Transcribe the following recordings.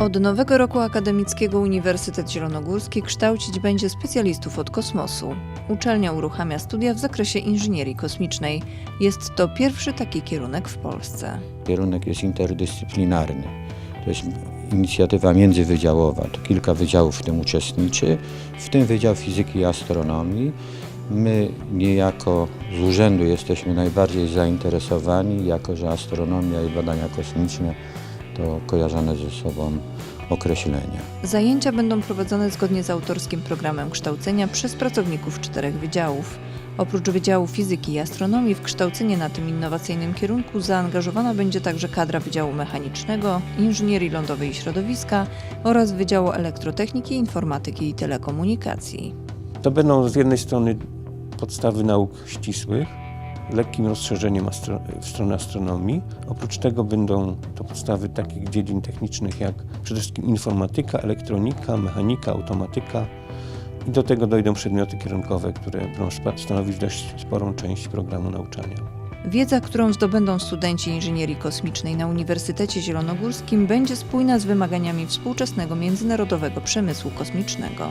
Od nowego roku akademickiego Uniwersytet Zielonogórski kształcić będzie specjalistów od kosmosu. Uczelnia uruchamia studia w zakresie inżynierii kosmicznej. Jest to pierwszy taki kierunek w Polsce. Kierunek jest interdyscyplinarny. To jest inicjatywa międzywydziałowa. To kilka wydziałów w tym uczestniczy, w tym Wydział Fizyki i Astronomii. My niejako z urzędu jesteśmy najbardziej zainteresowani, jako że astronomia i badania kosmiczne to kojarzone ze sobą określenia. Zajęcia będą prowadzone zgodnie z autorskim programem kształcenia przez pracowników czterech wydziałów. Oprócz Wydziału Fizyki i Astronomii w kształcenie na tym innowacyjnym kierunku zaangażowana będzie także kadra Wydziału Mechanicznego, Inżynierii Lądowej i Środowiska oraz Wydziału Elektrotechniki, Informatyki i Telekomunikacji. To będą z jednej strony podstawy nauk ścisłych, lekkim rozszerzeniem astro- w stronę astronomii. Oprócz tego będą to podstawy takich dziedzin technicznych jak przede wszystkim informatyka, elektronika, mechanika, automatyka. I do tego dojdą przedmioty kierunkowe, które będą stanowić dość sporą część programu nauczania. Wiedza, którą zdobędą studenci inżynierii kosmicznej na Uniwersytecie Zielonogórskim, będzie spójna z wymaganiami współczesnego międzynarodowego przemysłu kosmicznego.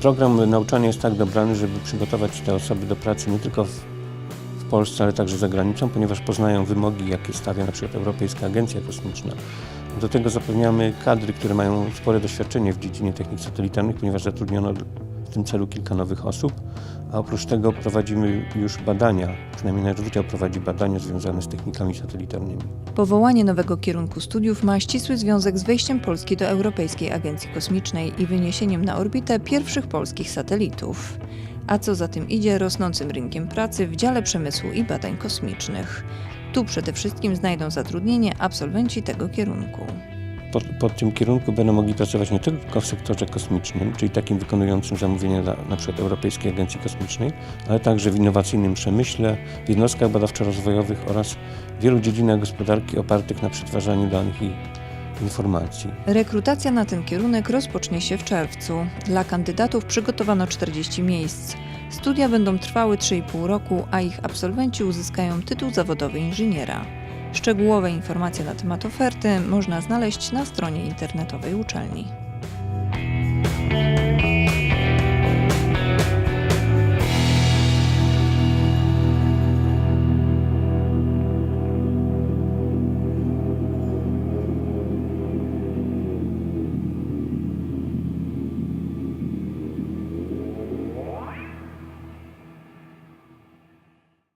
Program nauczania jest tak dobrany, żeby przygotować te osoby do pracy nie tylko w, w Polsce, ale także za granicą, ponieważ poznają wymogi, jakie stawia na przykład Europejska Agencja Kosmiczna. Do tego zapewniamy kadry, które mają spore doświadczenie w dziedzinie technik satelitarnych, ponieważ zatrudniono w tym celu kilka nowych osób, a oprócz tego prowadzimy już badania, przynajmniej nasz wydział prowadzi badania związane z technikami satelitarnymi. Powołanie nowego kierunku studiów ma ścisły związek z wejściem Polski do Europejskiej Agencji Kosmicznej i wyniesieniem na orbitę pierwszych polskich satelitów. A co za tym idzie, rosnącym rynkiem pracy w dziale przemysłu i badań kosmicznych. Tu przede wszystkim znajdą zatrudnienie absolwenci tego kierunku. Pod, tym kierunku będą mogli pracować nie tylko w sektorze kosmicznym, czyli takim wykonującym zamówienia dla przykład Europejskiej Agencji Kosmicznej, ale także w innowacyjnym przemyśle, w jednostkach badawczo-rozwojowych oraz w wielu dziedzinach gospodarki opartych na przetwarzaniu danych i informacji. Rekrutacja na ten kierunek rozpocznie się w czerwcu. Dla kandydatów przygotowano 40 miejsc. Studia będą trwały 3,5 roku, a ich absolwenci uzyskają tytuł zawodowy inżyniera. Szczegółowe informacje na temat oferty można znaleźć na stronie internetowej uczelni.